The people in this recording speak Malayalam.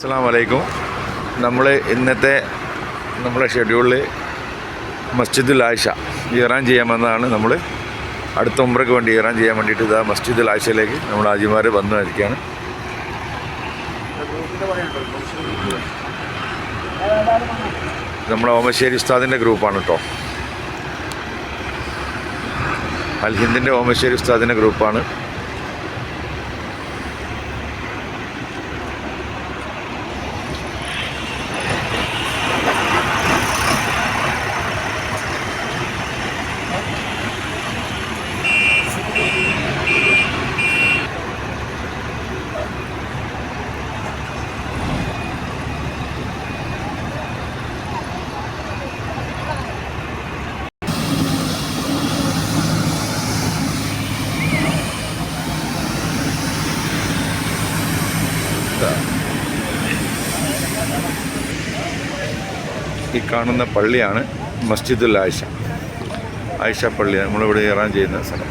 അസ്സാം വലൈക്കും നമ്മൾ ഇന്നത്തെ നമ്മുടെ ഷെഡ്യൂളിൽ മസ്ജിദുൽ ആയിഷ ഇറാൻ ചെയ്യാമെന്നാണ് നമ്മൾ അടുത്ത ഉമ്രയ്ക്ക് വേണ്ടി ഇറാൻ ചെയ്യാൻ വേണ്ടിയിട്ട് ഇതാ മസ്ജിദുൽ ആയിഷയിലേക്ക് നമ്മൾ ആജിമാർ വന്നു ഇരിക്കുകയാണ് നമ്മുടെ ഓമശ്ശേരി ഉസ്താദിന്റെ ഗ്രൂപ്പാണ് കേട്ടോ അൽഹിന്ദിന്റെ ഓമശ്ശേരി ഉസ്താദിന്റെ ഗ്രൂപ്പാണ്. ഈ കാണുന്ന പള്ളിയാണ് മസ്ജിദുൽ ആയിഷ. ആയിഷ പള്ളി നമ്മളിവിടെ ഇറാൻ ചെയ്യുന്ന സ്ഥലം.